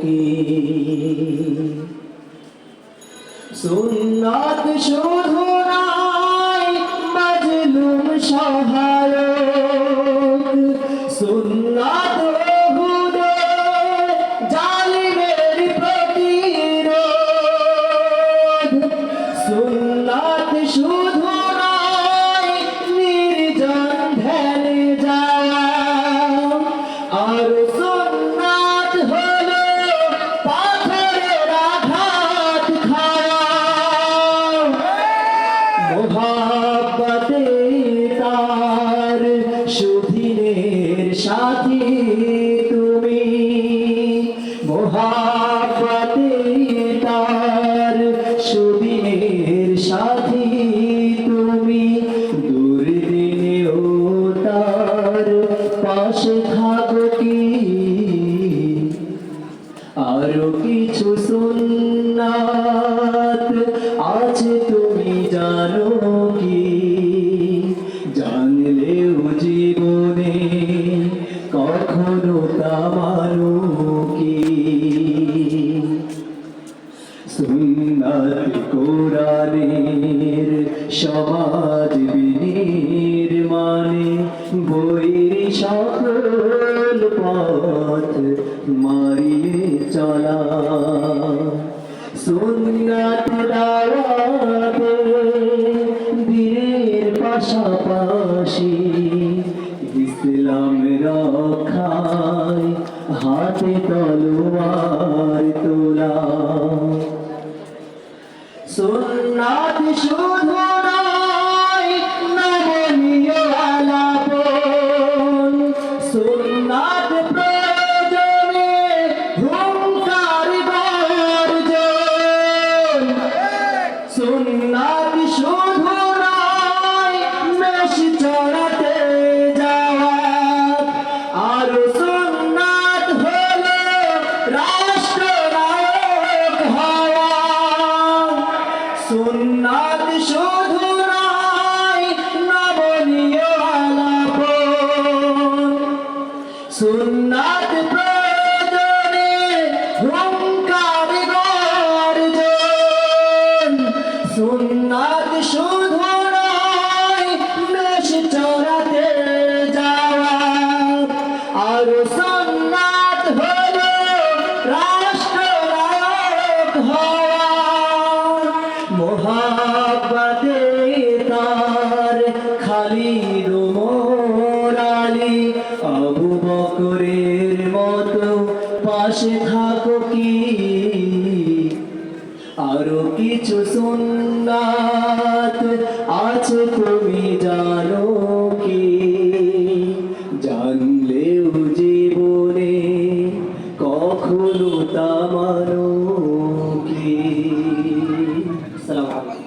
কি সুন্নাত শুধু নাই মাজলুম সহায়ক সাথী তুমি। মোহাব্বতে তার সুদিনের সাথী তুমি। দুর্দিনেও তার পাশে থাকো কি? কিছু সুন্নাত তুমি জানো? সমাজ বিনির্মাণে বইয়ের সকল পথ মারিয়ে চলা। সুন্নাত দাওয়াতে পাশাপাশি ইসলাম রক্ষায় হাতে তলোয়ার সুন্নাত মোহাব্বতে তার খালিদ মোরালি আবু বকরের মতো পাশে থাকো কি? আরও কিছু সুন্নাত আছে তুমি জানো কি? জানলেও জীবনে কখনো তা মানো السلام عليكم